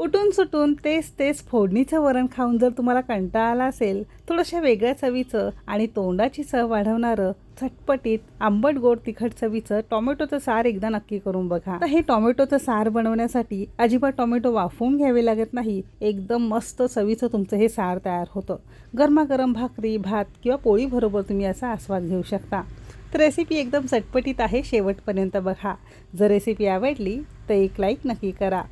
उठून सुटून तेच तेच फोडणीचं वरण खाऊन जर तुम्हाला कंटाळा आला असेल थोडंशा वेगळ्या चवीचं आणि तोंडाची चव वाढवणारं चटपटीत आंबट गोड तिखट चवीचं टोमॅटोचं सार एकदा नक्की करून बघा. तर हे टोमॅटोचं सार बनवण्यासाठी अजिबात टोमॅटो वाफवून घ्यावे लागत नाही. एकदम मस्त चवीचं तुमचं हे सार तयार होतं. गरमागरम भाकरी भात किंवा पोळीबरोबर तुम्ही असा आस्वाद घेऊ शकता. तर रेसिपी एकदम चटपटीत आहे शेवटपर्यंत बघा. जर रेसिपी आवडली तर एक लाईक नक्की करा.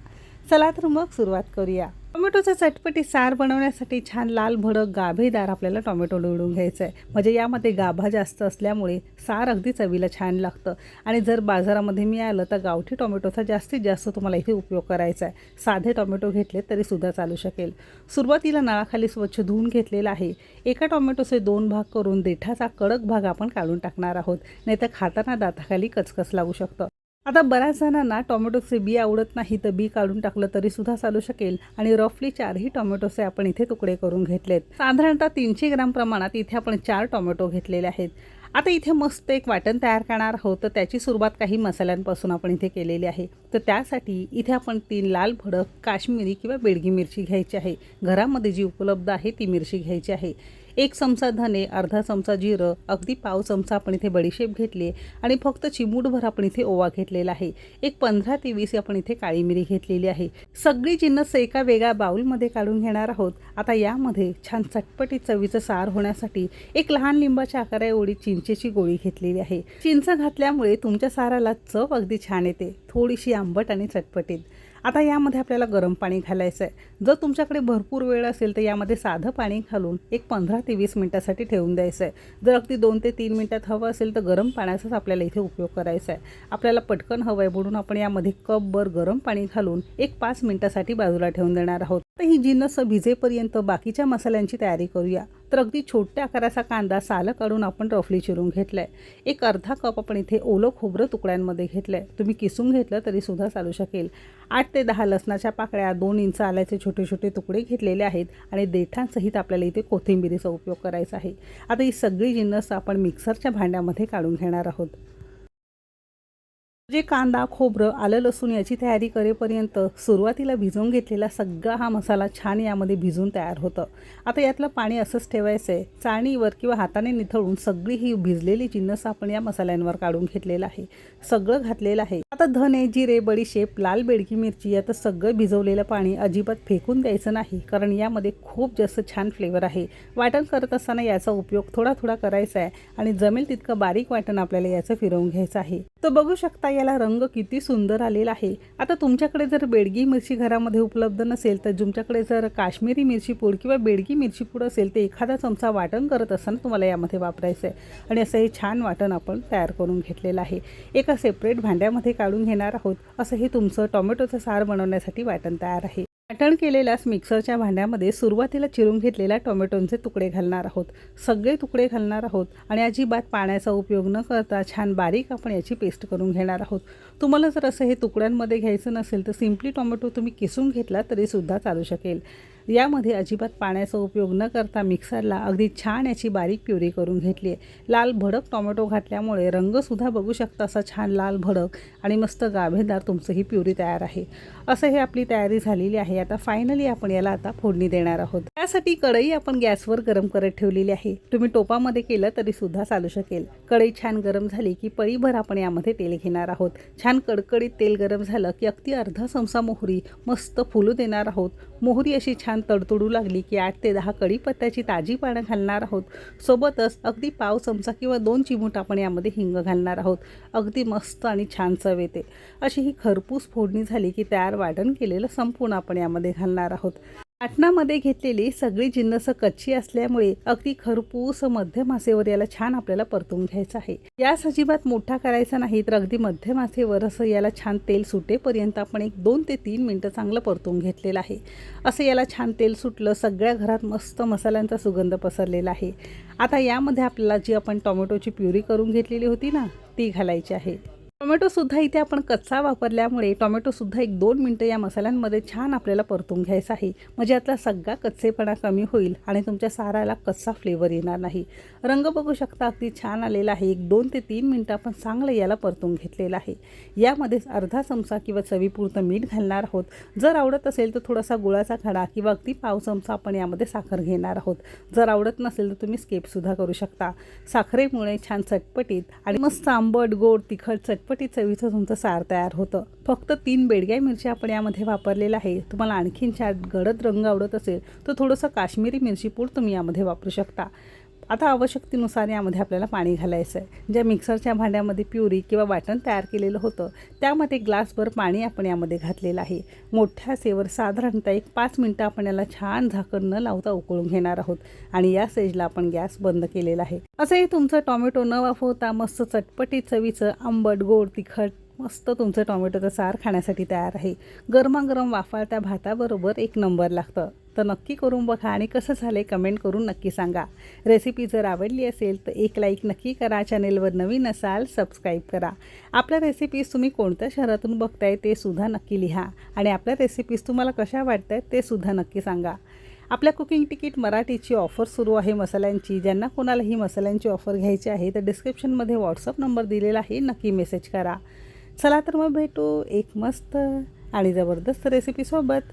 चला तर मग सुरुवात करूया. टोमॅटोचा चटपटी सार बनवण्यासाठी छान लाल भडक गाभेदार आपल्याला टोमॅटो निवडून घ्यायचं आहे म्हणजे यामध्ये गाभा जास्त असल्यामुळे सार अगदी चवीला छान लागतं. आणि जर बाजारामध्ये मिळालं तर गावठी टोमॅटोचा जास्तीत जास्त तुम्हाला इथे उपयोग करायचा आहे साधे टोमॅटो घेतले तरीसुद्धा चालू शकेल. सुरुवातीला नळाखाली स्वच्छ धुवून घेतलेला आहे. एका टोमॅटोचे दोन भाग करून देठाचा कडक भाग आपण काढून टाकणार आहोत. नाहीतर खाताना दाताखाली कचकच लागू शकतं. आता बऱ्याच जणांना टोमॅटोचे बी आवडत नाही तर बी काढून टाकलं तरी सुद्धा चालू शकेल. आणि रफली चारही टोमॅटोचे आपण इथे तुकडे करून घेतलेत. साधारणतः तीनशे ग्राम प्रमाणात इथे आपण चार टोमॅटो घेतलेले आहेत. आता इथे मस्त एक वाटण तयार करणार आहोत तर त्याची सुरुवात काही मसाल्यांपासून आपण इथे केलेली आहे. तर त्यासाठी इथे आपण तीन लाल भडक काश्मीरी किंवा बेडगी मिरची घ्यायची आहे. घरामध्ये जी उपलब्ध आहे ती मिरची घ्यायची आहे. एक चमचा धने अर्धा चमचा जिरं अगदी पाव चमचा आपण इथे बडीशेप घेतली आहे आणि फक्त चिमूटभर आपण इथे ओवा घेतलेला आहे. एक पंधरा ते वीस आपण इथे काळी मिरी घेतलेली आहे. सगळी जिन्नस एका वेगळ्या बाउलमध्ये काढून घेणार आहोत. आता यामध्ये छान चटपटीत चवीचं सार होण्यासाठी एक लहान लिंबाच्या आकारा एवढी चिंचेची गोळी घेतलेली आहे. चिंच घातल्यामुळे तुमच्या साराला चव अगदी छान येते. थोडीशी आंबट आणि चटपटीत. आता यामध्ये आपल्याला गरम पाणी घालायचं आहे. जर तुमच्याकडे भरपूर वेळ असेल तर यामध्ये साधं पाणी घालून एक पंधरा ते वीस मिनटासाठी ठेवून द्यायचं आहे. जर अगदी दोन ते तीन मिनटात हवं असेल तर गरम पाण्याचाच आपल्याला इथे उपयोग करायचा आहे. आपल्याला पटकन हवं आहे म्हणून आपण यामध्ये कपभर गरम पाणी घालून एक पाच मिनटासाठी बाजूला ठेवून देणार आहोत. तर ही जिन्नस भिजेपर्यंत बाकीच्या मसाल्यांची तयारी करूया. तर अगदी छोट्या आकाराचा कांदा सालं काढून आपण रफली चिरून घेतला आहे एक अर्धा कप आपण इथे ओलं खोबरं तुकड्यांमध्ये घेतलं आहे तुम्ही किसून घेतलं तरी सुद्धा चालू शकेल. आठ ते दहा लसणाच्या पाकळ्या दोन इंच आल्याचे छोटे छोटे तुकडे घेतलेले आहेत आणि देठांसहित आपल्याला इथे कोथिंबिरीचा उपयोग करायचा आहे. आता ही सगळी जिन्नस आपण मिक्सरच्या भांड्यामध्ये काढून घेणार आहोत. जे कांदा खोबरं आलं लसूण याची तयारी करेपर्यंत सुरुवातीला भिजवून घेतलेला सगळा हा मसाला छान यामध्ये भिजून तयार होतं. आता यातलं पाणी असंच ठेवायचं आहे चाळणीवर किंवा हाताने निथळून सगळी ही भिजलेली जिन्नस आपण या मसाल्यांवर काढून घेतलेलं आहे. सगळं घातलेलं आहे. आता धने जिरे बडीशेप लाल बेडकी मिरची यात सगळं भिजवलेलं पाणी अजिबात फेकून द्यायचं नाही कारण यामध्ये खूप जास्त छान फ्लेवर आहे. वाटण करत असताना याचा उपयोग थोडा थोडा करायचा आहे आणि जमेल तितकं बारीक वाटण आपल्याला याचं फिरवून घ्यायचं आहे. तर बघू शकता याला रंग किती सुंदर आलेला आहे. आता तुमच्याकडे जर बेडगी मिरची घरामध्ये उपलब्ध नसेल तर तुमच्याकडे जर काश्मीरी मिरची पूड किंवा बेडगी मिरची पूड असेल तर एखादा चमचा वाटण करत असताना तुम्हाला यामध्ये वापरायचं आहे. आणि असं हे छान वाटण आपण तयार करून घेतलेलं आहे. एका सेपरेट भांड्यामध्ये काढून घेणार आहोत. असं हे तुमचं टोमॅटोचं सार बनवण्यासाठी वाटण तयार आहे. वाटण केलेल्याच मिक्सरच्या भांड्यामध्ये सुरुवातीला चिरून घेतलेल्या टोमॅटोंचे तुकडे घालणार आहोत. सगळे तुकडे घालणार आहोत आणि अजिबात पाण्याचा उपयोग न करता छान बारीक आपण याची पेस्ट करून घेणार आहोत. तुम्हाला जर असं हे तुकड्यांमध्ये घ्यायचं नसेल तर सिम्पली टोमॅटो तुम्ही किसून घेतला तरीसुद्धा चालू शकेल. यामध्ये अजिबात पाण्याचा उपयोग न करता मिक्सरला अगदी छान याची बारीक प्युरी करून घेतली आहे. लाल भडक टोमॅटो घातल्यामुळे रंगसुद्धा बघू शकता असा छान लाल भडक आणि मस्त गाभेदार तुमचं ही प्युरी तयार आहे. असं हे आपली तयारी झालेली आहे. आता फायनली आपण याला आता फोडणी देणार आहोत. त्यासाठी कढई आपण गॅसवर गरम करत ठेवलेली आहे. तुम्ही टोपामध्ये केलं तरी सुद्धा चालू शकेल. कढई छान गरम झाली की पळीभर आपण यामध्ये तेल घेणार आहोत. छान कडकडीत तेल गरम झालं की अगदी अर्धा चमचा मोहरी मस्त फुलू देणार आहोत. मोहरी अशी छान तडतडू लागली की आठ ते दहा कढीपत्त्याची ताजी पानं घालणार आहोत. सोबतच अगदी पाव चमचा किंवा दोन चिमूट आपण यामध्ये हिंग घालणार आहोत. अगदी मस्त आणि छान चव येते. अशी ही खरपूस फोडणी झाली की तयार वाटण केलेलं संपूर्ण आपण यामध्ये घालणार आहोत. पाटणामध्ये घेतलेली सगळी जिन्नस कच्ची असल्यामुळे अगदी खरपूस मध्य मासेवर याला छान आपल्याला परतून घ्यायचं आहे. यास अजिबात मोठा करायचा नाही तर अगदी मध्य मासेवर असं याला छान तेल सुटेपर्यंत आपण एक दोन ते तीन मिनटं चांगलं परतून घेतलेलं आहे. असं याला छान तेल सुटलं सगळ्या घरात मस्त मसाल्यांचा सुगंध पसरलेला आहे. आता यामध्ये आपल्याला जी आपण टोमॅटोची प्युरी करून घेतलेली होती ना ती घालायची आहे. टोमॅटोसुद्धा इथे आपण कच्चा वापरल्यामुळे टोमॅटोसुद्धा एक दोन मिनटं या मसाल्यांमध्ये छान आपल्याला परतून घ्यायचा आहे. म्हणजे यातला सगळा कच्चेपणा कमी होईल आणि तुमच्या साराला कच्चा फ्लेवर येणार नाही. रंग बघू शकता अगदी छान आलेला आहे. एक दोन ते तीन मिनटं आपण चांगलं याला परतून घेतलेलं आहे. यामध्ये अर्धा चमचा किंवा चवीपुरतं मीठ घालणार आहोत. जर आवडत असेल तर थोडासा गुळाचा खडा किंवा अगदी पाव चमचा आपण यामध्ये साखर घेणार आहोत. जर आवडत नसेल तर तुम्ही स्केपसुद्धा करू शकता. साखरेमुळे छान चटपटीत आणि मस्त आंबट गोड तिखट चट चटपटीत चवीचं तुमचं सार तयार होतं. फक्त तीन बेडग्या मिरची आपण यामध्ये वापरलेल्या आहे तुम्हाला आणखीन छान गडद रंग आवडत असेल तर थोडंसं काश्मीरी मिरची पूड तुम्ही यामध्ये वापरू शकता. आता आवश्यकतेनुसार यामध्ये आपल्याला पाणी घालायचं आहे ज्या मिक्सरच्या भांड्यामध्ये प्युरी किंवा वाटण तयार केलेलं होतं त्यामध्ये ग्लासभर पाणी आपण यामध्ये घातलेलं आहे. मोठ्या सेवर साधारणतः एक पाच मिनटं आपण याला छान झाकण न लावता उकळून घेणार आहोत आणि या स्टेजला आपण गॅस बंद केलेला आहे. असंही तुमचं टॉमॅटो न वाफवता मस्त चटपटीत चवीचं आंबट गोड तिखट मस्त तुमचं टॉमॅटोचं सार खाण्यासाठी तयार आहे. गरमागरम वाफाळत्या भाताबरोबर एक नंबर लागतं. तर नक्की करून बघा आणि कसं झालं कमेंट करून नक्की सांगा. रेसिपी जर आवडली असेल तर एक लाईक नक्की करा. चॅनेलवर नवीन असाल सबस्क्राईब करा. आपल्या रेसिपीज तुम्ही कोणत्या शहरातून बघताय ते सुद्धा नक्की लिहा. आणि आपल्या रेसिपीज तुम्हाला कशा वाटत आहेत ते सुद्धा नक्की सांगा. आपल्या कुकिंग तिकीट मराठीची ऑफर सुरू आहे मसाल्यांची. ज्यांना कोणाला ही मसाल्यांची ऑफर घ्यायची आहे तर डिस्क्रिप्शनमध्ये व्हॉट्सअप नंबर दिलेला आहे. नक्की मेसेज करा. चला तर मग भेटू एक मस्त आणि जबरदस्त रेसिपीसोबत